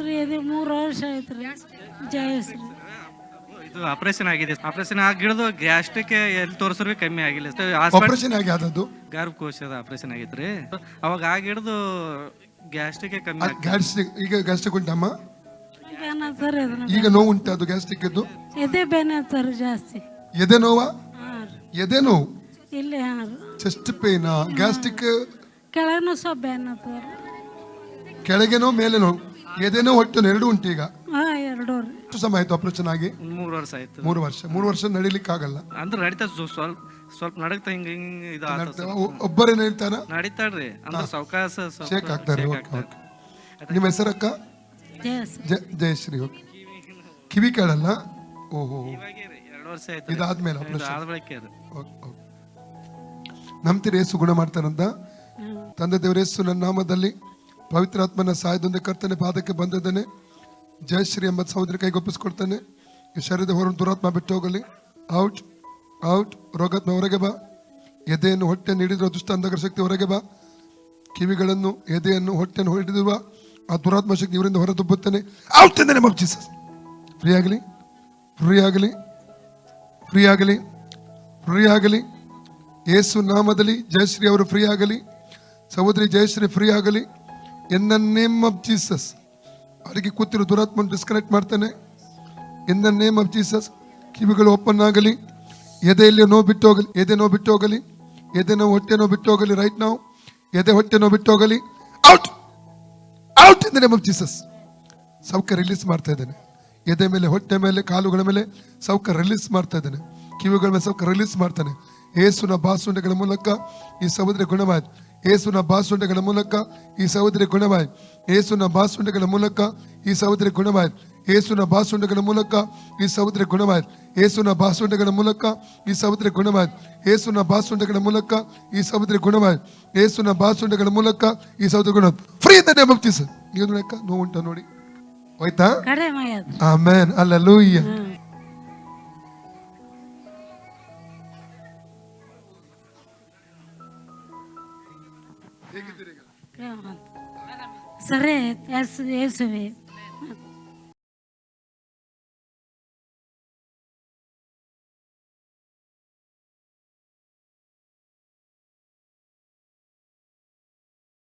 ರೀ ಇದು ಮೂರು ವರ್ಷ ಆಯ್ತು ರೀ ಜಯಶ್ರೀ ಇದು ಆಪರೇಷನ್ ಆಗಿದೆ. ಆಪರೇಷನ್ ಆಗಿಡ್ದು ಗ್ಯಾಸ್ಟ್ರಿಕ್ ಎಲ್ಲಿ ತೋರಿಸ್ರು ಕಮ್ಮಿ ಆಗಿಲ್ಲ. ಆಪರೇಷನ್ ಆಗಿ ಆದದ್ದು ಗರ್ಭಕೋಶದ ಆಪರೇಷನ್ ಆಗಿತ್ರಿ ಅವಾಗ ಆಗಿಡ್ದು ಗ್ಯಾಸ್ಟ್ರಿಕ್ ಕಮ್ಮಿ ಆಗಿ ಗ್ಯಾಸ್ಟ್ರಿಕ್ ಈಗ ಗ್ಯಾಸ್ಟ್ರಿಕ್ ಉಂಟಮ್ಮ ಬೇನ ಸರ್ ಇದನ್ನ ಈಗ ನೋವು ಉಂಟು ಅದು ಗ್ಯಾಸ್ಟ್ರಿಕ್ ಇದ್ದು ಎದೆ ಬೇನೆ ಸರ್ ಜಾಸ್ತಿ. ಎದೆ ನೋವಾ? ಹಾಂ ರೀ. ಎದೆ ನೋವು? ಇಲ್ಲಿ ಹಾಂ ರೀ. ಚೆಸ್ಟ್ ಪೇನ್ ಗ್ಯಾಸ್ಟ್ರಿಕ್ ಕೆಳಗೂ ಸ್ವಲ್ಪ ಬೇನೆ ಸರ್ ಕೆಳಗೆ ಮೇಲೇನೋ ಮೇಲೆ ಎದೆನೋ ಹೊಟ್ಟು ಎರಡು ಎರಡೂ ಉಂಟು ಈಗ ಹಾಂ ಎರಡು ಎಷ್ಟು ಸಮಯ ಆಯ್ತು ಆಪರೇಷನ್ ಆಗಿ? ಮೂರು ವರ್ಷ ಆಯ್ತು. ಮೂರು ವರ್ಷ. ಮೂರು ವರ್ಷ ನಡಿಲಿಕ್ಕೆ ಆಗಲ್ಲ ಅಂದ್ರೆ ನಡೀತಾ ಸ್ವಲ್ಪ ಸ್ವಲ್ಪ ನಡಕ್ತಾ ಹಿಂಗ ಹಿಂಗ ಇದು ಒಬ್ಬರೇ ನಡೀತಾರ? ನಡೀತಾಳ್ರಿ. ಅಂದ್ರೆ ಸಾವಕಾಶ ಸ್ವಲ್ಪ ಶೇಕ್ ಆಗ್ತಾರೆ. shake ಓಕೆ ಓಕೆ ನಿಮ್ಮ ಹೆಸರಕ್ಕ ಜಯಶ್ರೀ ಜಯ ಜಯಶ್ರೀ ಓಕೆ ಕಿವಿ ಕೇಳಲ್ಲ? ಓಹೋ. ಇವಾಗೇ ಎರಡು ವರ್ಷ ಆಯ್ತು ಇದಾದ್ಮೇಲೆ ಆಪರೇಷನ್ ಆದ ಬಳಿಕ ಅದು. ಓಕೆ ಓಕೆ ನಂಬ್ತೀರಿ ಏಸು ಗುಣ ಮಾಡ್ತಾರಂತ ತಂದೆ ದೇವರೇಸು ನನ್ನ ನಾಮದಲ್ಲಿ ಪವಿತ್ರಾತ್ಮನ ಸಹಾಯದಿಂದ ಕರ್ತನೆ ಪಾದಕ್ಕೆ ಬಂದಿದ್ದಾನೆ. ಜಯಶ್ರೀ ಎಂಬ ಸಹೋದರಿ ಕೈಗೊಪ್ಪಿಸ್ಕೊಡ್ತಾನೆ ಈ ಶರೀರದ ಹೊರ ದುರಾತ್ಮ ಬಿಟ್ಟು ಹೋಗಲಿ. ಔಟ್ ಔಟ್, ರೋಗಾತ್ಮ ಹೊರಗೆ ಬಾ. ಎದೆಯನ್ನು ಹೊಟ್ಟೆಯನ್ನು ಹಿಡಿದಿರುವ ದುಷ್ಟ ಅಂಧಕರ ಶಕ್ತಿ ಹೊರಗೆ ಬಾ. ಕಿವಿಗಳನ್ನು, ಎದೆಯನ್ನು ಹೊಟ್ಟೆಯನ್ನು ಹಿಡಿದಿರುವ ಆ ದುರಾತ್ಮ ಶಕ್ತಿ ಇವರಿಂದ ಹೊರತುಬ್ಬುತ್ತಾನೆ ಔಟ್ ಎಂದರೆ ಜೀಸಸ್. ಫ್ರೀ ಆಗಲಿ ಫ್ರೀ ಆಗಲಿ ಫ್ರೀ ಆಗಲಿ ಫ್ರೀ ಆಗಲಿ. ಯೇಸು ನಾಮದಲ್ಲಿ ಜಯಶ್ರೀ ಅವರು ಫ್ರೀ ಆಗಲಿ. ಸಹೋದರಿ ಜಯಶ್ರೀ ಫ್ರೀ ಆಗಲಿ. In the name of Jesus ಅವರಿಗೆ ಕೂತಿರೋ ದುರಾತ್ಮ ಡಿಸ್ಕನೆಕ್ಟ್ ಮಾಡ್ತಾನೆ. In the name of Jesus ಕಿವಿಗಳು ಓಪನ್ ಆಗಲಿ. ಎದೆಯಲ್ಲಿ ನೋವು ಬಿಟ್ಟು ಹೋಗಲಿ. ಎದೆ ನೋವು ಬಿಟ್ಟು ಹೋಗಲಿ. ಎದೆ ನೋವು, ಹೊಟ್ಟೆ ನೋವು ಬಿಟ್ಟು ಹೋಗಲಿ ರೈಟ್ ನಾವು ಎದೆ ಹೊಟ್ಟೆ ನೋವು ಬಿಟ್ಟು ಹೋಗಲಿ. Out out in the name of Jesus ಸೌಖ್ಯ ರಿಲೀಸ್ ಮಾಡ್ತಾ ಇದ್ದೇನೆ. ಎದೆ ಮೇಲೆ, ಹೊಟ್ಟೆ ಮೇಲೆ, ಕಾಲುಗಳ ಮೇಲೆ ಸೌಖ್ಯ ರಿಲೀಸ್ ಮಾಡ್ತಾ ಇದ್ದೇನೆ. ಕಿವಿಗಳ ಮೇಲೆ ಸೌಖ್ಯ ರಿಲೀಸ್ ಮಾಡ್ತಾನೆ. ಏಸುನ ಬಾಸುಂಡೆಗಳ ಮೂಲಕ ಈ ಸಹೋದರಿ ಗುಣವಾಯ್ತು ಏಸುನ ಬಾಸುಂಡೆಗಳ ಮೂಲಕ ಈ ಸಹೋದರಿ ಗುಣವಾಯ್ತು ಏಸುನ ಬಾಸುಂಡೆಗಳ ಮೂಲಕ ಈ ಸಹೋದರಿ ಗುಣವಾಯ್ತು ಏಸುನ ಬಾಸುಂಡೆಗಳ ಮೂಲಕ ಈ ಸಹೋದರಿ ಗುಣವಾಯ್ತು ಏಸುನ ಬಾಸುಂಡೆಗಳ ಮೂಲಕ ಈ ಸಹೋದರಿ ಗುಣವಾಯ್ತು ಏಸುನ ಬಾಸುಂಡೆಗಳ ಮೂಲಕ ಈ ಸಹೋದರಿ ಗುಣವಾಯ್ತು ಏಸುನ ಬಾಸುಂಡೆಗಳ ಮೂಲಕ ಈ ಸಹೋದರಿ ಗುಣ ಫ್ರೀ ನೇಮ್ ಆಫ್ ಜೀಸಸ್ ನೀವು ನೋಡಕ್ಕ ನೋವುಂಟ ನೋಡಿ. ಹೋಯ್ತಾ? ಆಮೇನ್ ಅಲ್ಲೂಯ್ಯ ಸರಿ సరే వేసువే